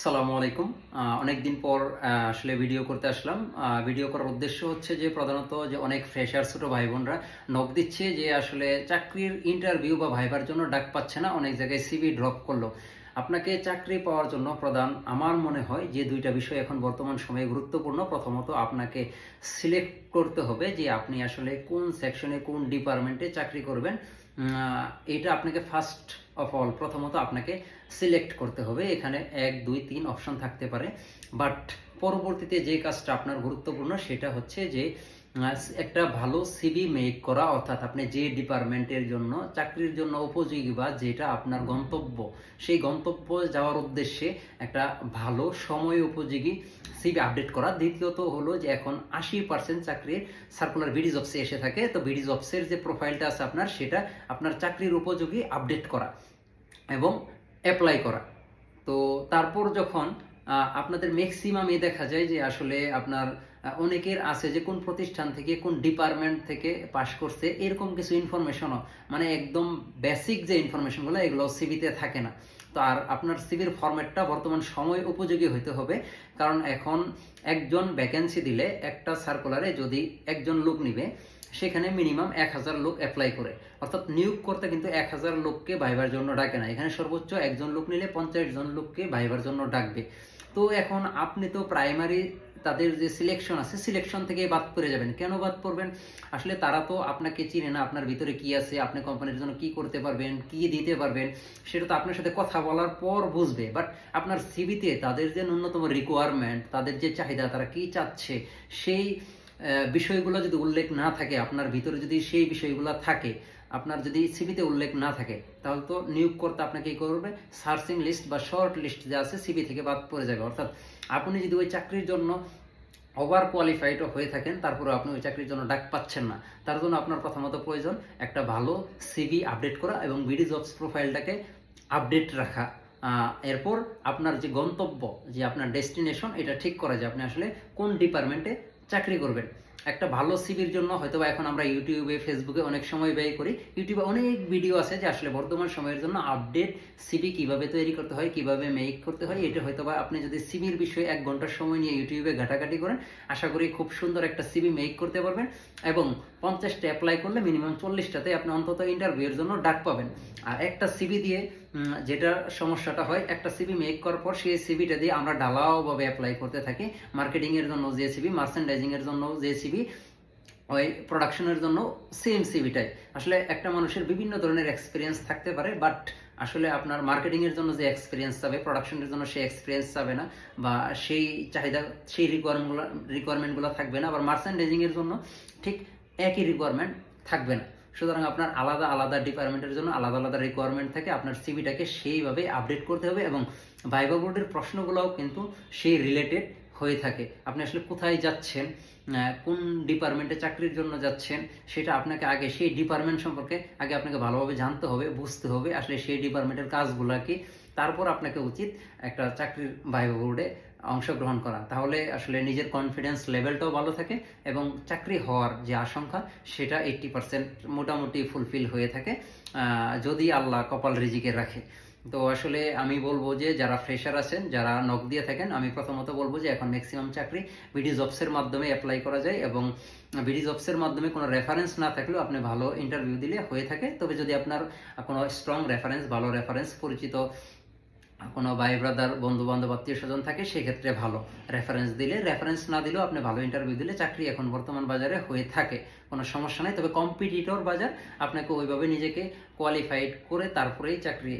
আসসালামু আলাইকুম। অনেকদিন পর আসলে ভিডিও করতে আসলাম। ভিডিও করার উদ্দেশ্য হচ্ছে যে প্রধানত যে অনেক ফ্রেশার ছোটো ভাই বোনরা নক দিচ্ছে যে আসলে চাকরির ইন্টারভিউ বা ভাইবার জন্য ডাক পাচ্ছে না, অনেক জায়গায় সিভি ড্রপ করল। আপনাকে চাকরি পাওয়ার জন্য প্রধান, আমার মনে হয় যে দুইটা বিষয় এখন বর্তমান সময়ে গুরুত্বপূর্ণ। প্রথমত আপনাকে সিলেক্ট করতে হবে যে আপনি আসলে কোন সেকশনে কোন ডিপার্টমেন্টে চাকরি করবেন। এটা আপনাকে ফার্স্ট অফ অল প্রথমত আপনাকে সিলেক্ট করতে হবে। এখানে এক, দুই, তিন অপশন থাকতে পারে। বাট পরবর্তীতে যে কাজটা আপনার গুরুত্বপূর্ণ সেটা হচ্ছে যে একটা ভালো সিভি মেক করা, অর্থাৎ আপনি যে ডিপার্টমেন্টের জন্য, চাকরির জন্য উপযোগী বা যেটা আপনার গন্তব্য, সেই গন্তব্য যাওয়ার উদ্দেশ্যে একটা ভালো সময় উপযোগী সিভি আপডেট করা। দ্বিতীয়ত হলো যে এখন আশি পার্সেন্ট চাকরির সার্কুলার বিডি জবসে এসে থাকে। তো বিডি জবসের যে প্রোফাইলটা আছে আপনার, সেটা আপনার চাকরির উপযোগী আপডেট করা এবং অ্যাপ্লাই করা। তো তারপর যখন আপনাদের ম্যাক্সিমামে দেখা যায় যে আসলে আপনার অনেকের আছে যে কোন প্রতিষ্ঠান থেকে, কোন ডিপার্টমেন্ট থেকে পাশ করছে, এরকম কিছু ইনফরমেশনও মানে একদম বেসিক যে ইনফরমেশনগুলো এগুলো সিভিতে থাকে না। তো আর আপনার সিভির ফরম্যাটটা বর্তমান সময় উপযোগী হইতে হবে, কারণ এখন একজন ভ্যাকেন্সি দিলে একটা সার্কুলারে যদি একজন লোক নিবে সেখানে মিনিমাম এক হাজার লোক অ্যাপ্লাই করে। অর্থাৎ নিয়োগ করতে কিন্তু এক হাজার লোককে ভাইবার জন্য ডাকে না। এখানে সর্বোচ্চ একজন লোক নিলে পঞ্চাশ জন লোককে ভাইবার জন্য ডাকবে। তো এখন আপনি তো প্রাইমারি তাদের যে সিলেকশন আছে সিলেকশন থেকে বাদ পড়ে যাবেন। কেন বাদ পড়বেন? আসলে তারা তো আপনাকে চিনে না, আপনার ভিতরে কি আছে, আপনি কোম্পানির জন্য কি করতে পারবেন, কি দিতে পারবেন, সেটা তো আপনার সাথে কথা বলার পর বুঝবে। বাট আপনার সিভিতে তাদের যে ন্যূনতম রিকোয়ারমেন্ট তাদের যে চাহিদা, তারা কি চাচ্ছে, সেই বিষয়গুলো যদি উল্লেখ না থাকে, আপনার ভিতরে যদি সেই বিষয়গুলো থাকে, আপনার যদি সিভিতে উল্লেখ না থাকে, তাহলে তো নিয়োগ করতে আপনাকে কি করবে? সার্চিং লিস্ট বা শর্ট লিস্ট যা আছে সিভি থেকে বাদ পড়ে যাবে। অর্থাৎ আপনি যদি ওই চাকরির জন্য ওভার কোয়ালিফাইডও হয়ে থাকেন তারপরে আপনি ওই চাকরির জন্য ডাক পাচ্ছেন না, তার জন্য আপনার প্রথমত প্রয়োজন একটা ভালো সিভি আপডেট করা এবং বিডি জবস প্রোফাইলটাকে আপডেট রাখা। এরপর আপনার যে গন্তব্য, যে আপনার ডেস্টিনেশন এটা ঠিক করা যে আপনি আসলে কোন ডিপার্টমেন্টে চাকরি করবেন। একটা ভালো সিভির জন্য হয়তো এখন আমরা ইউটিউবে ফেসবুকে অনেক সময় ব্যয় করি। ইউটিউবে অনেক ভিডিও আছে যে আসলে বর্তমান সময়ের জন্য আপডেট সিভি কীভাবে তৈরি করতে হয়, কীভাবে মেক করতে হয়, এটা হয়তো বা আপনি যদি সিভির বিষয়ে এক ঘণ্টার সময় নিয়ে ইউটিউবে ঘাটাঘাটি করেন, আশা করি খুব সুন্দর একটা সিভি মেক করতে পারবেন এবং পঞ্চাশটা অ্যাপ্লাই করলে মিনিমাম চল্লিশটাতে আপনি অন্তত ইন্টারভিউয়ের জন্য ডাক পাবেন। আর একটা সিভি দিয়ে যেটা সমস্যাটা হয়, একটা সিভি মেক করার পর সেই সিভিটা দিয়ে আমরা ঢালাওভাবে অ্যাপ্লাই করতে থাকি। মার্কেটিং এর জন্য যে সিভি মার্চেন্ডাইজিং এর জন্য যে সিভি ওই প্রোডাকশনের জন্য সেম সিভিটাই আসলে একটা মানুষের বিভিন্ন ধরনের এক্সপিরিয়েন্স থাকতে পারে বাট আসলে আপনার মার্কেটিং এর জন্য যে এক্সপিরিয়েন্স চাবে প্রোডাকশনের জন্য সেই এক্সপিরিয়েন্স চাবে না, বা সেই চাহিদা, সেই রিকোয়ারমেন্টগুলো রিকোয়ারমেন্টগুলো থাকবে না, আবার মার্চেন্ডাইজিং এর জন্য ঠিক একই রিকোয়ারমেন্ট থাকবে না। সুতরাং আপনার আলাদা আলাদা ডিপার্টমেন্টের জন্য আলাদা আলাদা রিকোয়ারমেন্ট থাকে, আপনার সিভিটাকে সেইভাবে আপডেট করতে হবে এবং ভাইবা বোর্ডের প্রশ্নগুলোও কিন্তু সেই রিলেটেড হয়ে থাকে। আপনি আসলে কোথায় যাচ্ছেন কোন ডিপার্টমেন্টে চাকরির জন্য যাচ্ছেন, সেটা আপনাকে আগে, সেই ডিপার্টমেন্ট সম্পর্কে আগে আপনাকে ভালোভাবে জানতে হবে, বুঝতে হবে। আসলে সেই ডিপার্টমেন্টের কাজগুলো কি? তারপর আপনাকে উচিত একটা চাকরির ভাইবা বোর্ডে অংশগ্রহণ করা। তাহলে আসলে নিজের কনফিডেন্স লেভেলটাও ভালো থাকে এবং চাকরি হওয়ার যে আশঙ্কা, সেটা এইট্টি পার্সেন্ট মোটামুটি ফুলফিল হয়ে থাকে যদি আল্লাহ কপাল রিজিকে রাখে। তো আসলে আমি বলব যে যারা ফ্রেশার আছেন, যারা নক দিয়ে থাকেন, আমি প্রথমত বলব যে এখন ম্যাক্সিমাম চাকরি বিডি জবসের মাধ্যমে অ্যাপ্লাই করা যায় এবং বিডি জবসের মাধ্যমে কোনো রেফারেন্স না থাকলেও আপনি ভালো ইন্টারভিউ দিলে হয়ে থাকে। তবে যদি আপনার কোনো স্ট্রং রেফারেন্স ভালো রেফারেন্স পরিচিত কোনো ভাই ব্রাদার বন্ধু বান্ধব আত্মীয় স্বজন থাকে, সেক্ষেত্রে ভালো রেফারেন্স দিলে রেফারেন্স না দিলেও আপনি ভালো ইন্টারভিউ দিলে চাকরি এখন বর্তমান বাজারে হয়ে থাকে, কোনো সমস্যা নেই। তবে কম্পিটিটর বাজার, আপনাকে ওইভাবে নিজেকে কোয়ালিফাইড করে তারপরেই চাকরি